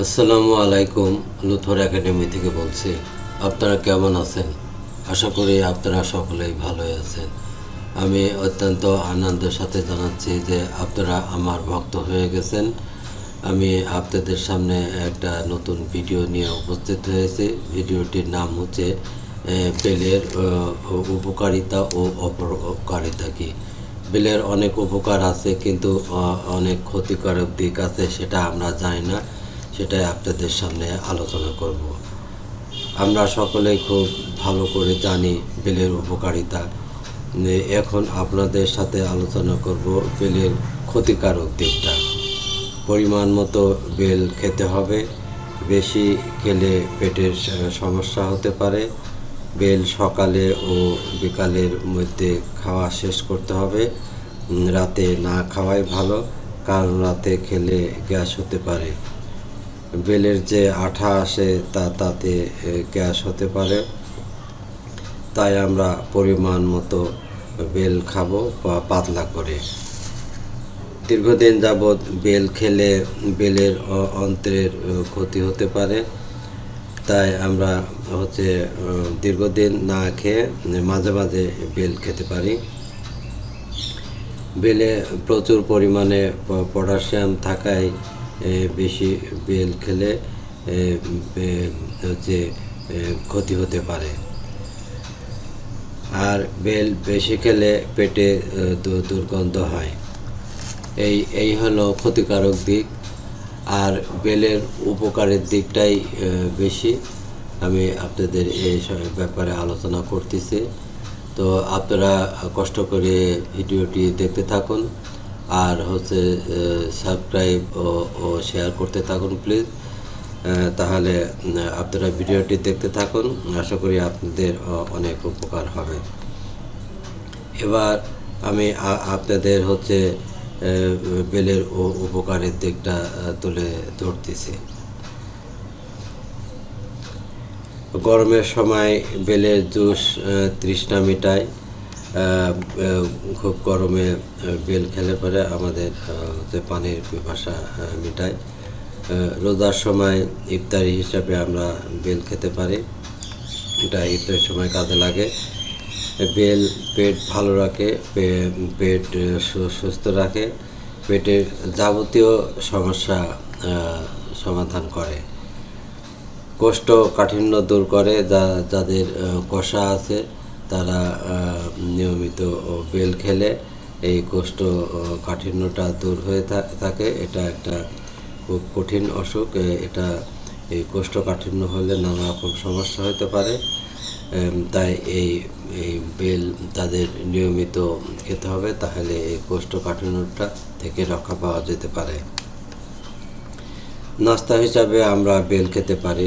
আসসালামু আলাইকুম Luther academy থেকে বলছি। আপনারা কেমন আছেন? আশা করি আপনারা সকলেই ভালোই আছেন। আমি অত্যন্ত আনন্দের সাথে জানাচ্ছি যে আপনারা আমার ভক্ত হয়ে গেছেন। আমি আপনাদের সামনে একটা নতুন ভিডিও নিয়ে উপস্থিত হয়েছি। ভিডিওটির নাম হচ্ছে বেলের উপকারিতা ও অপকারিতা কি? বেলের অনেক উপকার আছে, কিন্তু অনেক ক্ষতিকারক দিক আছে, সেটা আমরা জানি না। সেটাই আপনাদের সামনে আলোচনা করব। আমরা সকলেই খুব ভালো করে জানি বেলের উপকারিতা। এখন আপনাদের সাথে আলোচনা করব বেলের ক্ষতিকারক দিকটা। পরিমাণ মতো বেল খেতে হবে, বেশি খেলে পেটের সমস্যা হতে পারে। বেল সকালে ও বিকালের মধ্যে খাওয়া শেষ করতে হবে। রাতে না খাওয়াই ভালো, কারণ রাতে খেলে গ্যাস হতে পারে। বেলের যে আঠা আসে তা তাতে গ্যাস হতে পারে। তাই আমরা পরিমাণ মতো বেল খাব বা পাতলা করে। দীর্ঘদিন যাবৎ বেল খেলে বেলের অন্ত্রের ক্ষতি হতে পারে। তাই আমরা হচ্ছে দীর্ঘদিন না খেয়ে মাঝে মাঝে বেল খেতে পারি। বেলে প্রচুর পরিমাণে পটাশিয়াম থাকায় বেশি বেল খেলে হচ্ছে ক্ষতি হতে পারে। আর বেল বেশি খেলে পেটে দুর্গন্ধ হয়। এই এই হলো ক্ষতিকারক দিক। আর বেলের উপকারের দিকটাই বেশি। আমি আপনাদের এই ব্যাপারে আলোচনা করতেছি। তো আপনারা কষ্ট করে ভিডিওটি দেখতে থাকুন। আর হচ্ছে সাবস্ক্রাইব ও ও শেয়ার করতে থাকুন প্লিজ তাহলে আপনারা ভিডিওটি দেখতে থাকুন। আশা করি আপনাদের অনেক উপকার হবে। এবার আমি আপনাদের হচ্ছে বেলের উ- উপকারের দিকটা তুলে ধরতেছি। গরমের সময় বেলের জুস তৃষ্ণা মিটায়। খুব গরমে বেল খেলে পরে আমাদের হচ্ছে পানির পিপাসা মিটায়। রোজার সময় ইফতারি হিসাবে আমরা বেল খেতে পারি। এটা ইফতারের সময় কাজে লাগে। বেল পেট ভালো রাখে পেট সুস্থ রাখে। পেটের যাবতীয় সমস্যা সমাধান করে। কোষ্ঠ কাঠিন্য দূর করে যা, যাদের কষা আছে। তারা নিয়মিত বেল খেলে এই কোষ্ঠ কাঠিন্যটা দূর হয়ে থাকে। এটা একটা খুব কঠিন অসুখ। এটা, এই কোষ্ঠকাঠিন্য হলে নানা রকম সমস্যা হতে পারে। তাই এই এই বেল তাদের নিয়মিত খেতে হবে, তাহলে এই কোষ্ঠকাঠিন্যটা থেকে রক্ষা পাওয়া যেতে পারে। নাস্তা হিসাবে আমরা বেল খেতে পারি।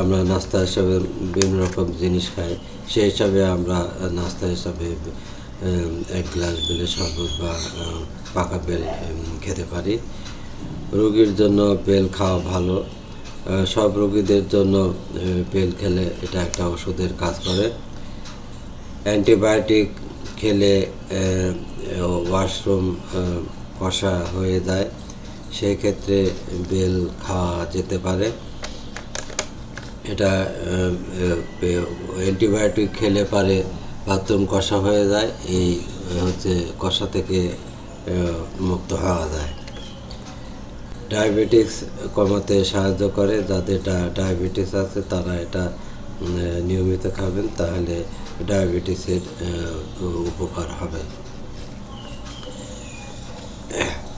আমরা নাস্তা হিসাবে বিভিন্ন রকম জিনিস খাই। সেই হিসাবে আমরা নাস্তা হিসাবে এক গ্লাস বেলের শরবত বা পাকা বেল খেতে পারি। রোগীর জন্য বেল খাওয়া ভালো। সব রোগীদের জন্য বেল খেলে এটা একটা ওষুধের কাজ করে। অ্যান্টিবায়োটিক খেলে ওয়াশরুম কষা হয়ে যায়। সেক্ষেত্রে বেল খাওয়া যেতে পারে। এটা অ্যান্টিবায়োটিক খেলে পারে বাথরুম কষা হয়ে যায়, এই হচ্ছে কষা থেকে মুক্ত হওয়া যায়। ডায়াবেটিস কমাতে সাহায্য করে, যাদের ডায়াবেটিস আছে, তারা এটা নিয়মিত খাবেন, তাহলে ডায়াবেটিসের উপকার হবে।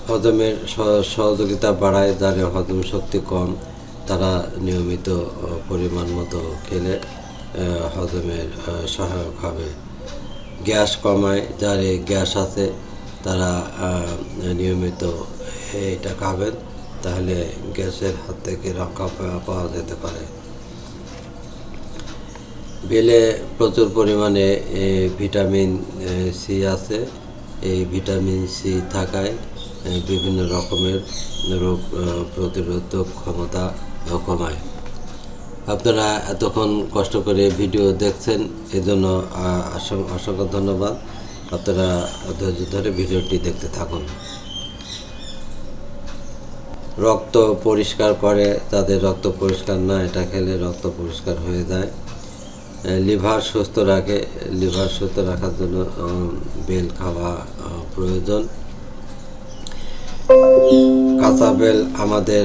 হজমের সহ- সহযোগিতা বাড়ায় যারা হজম শক্তি কম তারা নিয়মিত পরিমাণ মতো খেলে হজমের সহায়ক হবে। গ্যাস কমায়, যার গ্যাস আছে, তারা নিয়মিত এটা খাবেন, তাহলে গ্যাসের হাত থেকে রক্ষা পাওয়া- যেতে পারে। বেলে প্রচুর পরিমাণে ভিটামিন সি আছে। এই ভিটামিন সি থাকায় বিভিন্ন রকমের রোগ প্রতিরোধক ক্ষমতা কমায়। আপনারা এতক্ষণ কষ্ট করে ভিডিও দেখছেন, এজন্য অসংখ্য ধন্যবাদ। আপনারা ধৈর্য ধরে ভিডিওটি দেখতে থাকুন। রক্ত পরিষ্কার করে, তাদের রক্ত পরিষ্কার না, এটা খেলে রক্ত পরিষ্কার হয়ে যায়। লিভার সুস্থ রাখে, লিভার সুস্থ রাখার জন্য বেল খাওয়া প্রয়োজন। কাঁচা বেল আমাদের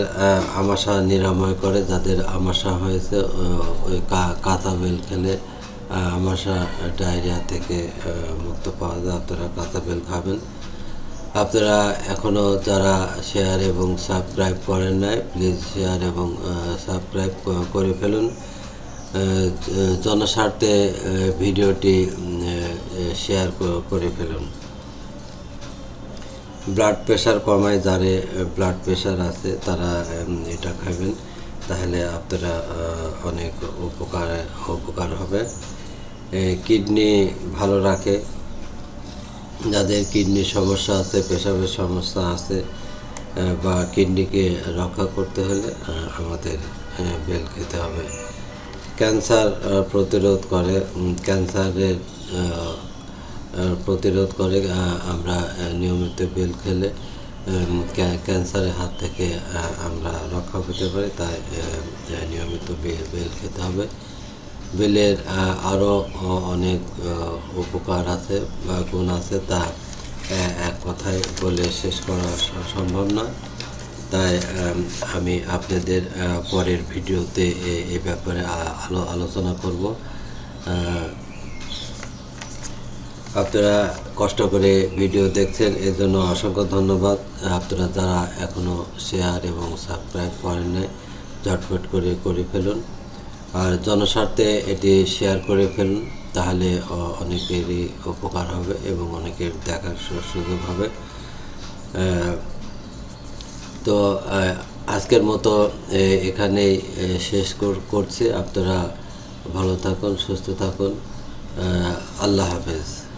আমাশা নিরাময় করে, যাদের আমাশা হয়েছে ওই কাঁচা বেল খেলে আমাশা ডায়রিয়া থেকে মুক্ত পাওয়া যায়। আপনারা কাঁচা বেল খাবেন। আপনারা এখনও যারা শেয়ার এবং সাবস্ক্রাইব করেন নাই, প্লিজ শেয়ার এবং সাবস্ক্রাইব করে ফেলুন। জনস্বার্থে ভিডিওটি শেয়ার করে ফেলুন। ব্লাড প্রেশার কমায়, যারে ব্লাড প্রেশার আছে, তারা এটা খাবেন তাহলে আপনারা অনেক উপকার উপকার হবে। কিডনি ভালো রাখে। যাদের কিডনির সমস্যা আছে, পেশাবের সমস্যা আছে বা কিডনিকে রক্ষা করতে হলে আমাদের বেল খেতে হবে। ক্যান্সার প্রতিরোধ করে ক্যান্সারের প্রতিরোধ করে আমরা নিয়মিত বেল খেলে ক্যান্সারের হাত থেকে আমরা রক্ষা পেতে পারি। তাই নিয়মিত বেল খেতে হবে। বেলের আরও অনেক উপকার আছে বা গুণ আছে। তা এক কথায় বলে শেষ করা সম্ভব নয় তাই, আমি আপনাদের পরের ভিডিওতে এ- ব্যাপারে আলো আলোচনা করব। আপনারা কষ্ট করে ভিডিও দেখছেন এর জন্য অসংখ্য ধন্যবাদ। আপনারা যারা এখনও শেয়ার এবং সাবস্ক্রাইব করেন নাই ঝটফট করে করে ফেলুন। আর জনস্বার্থে এটি শেয়ার করে ফেলুন তাহলে অনেকেরই উপকার হবে এবং অনেকের দেখার সুযোগ হবে। তো আজকের মতো এ, এখানেই শেষ কর- করছি। আপনারা ভালো থাকুন সুস্থ থাকুন। আল্লাহ হাফেজ।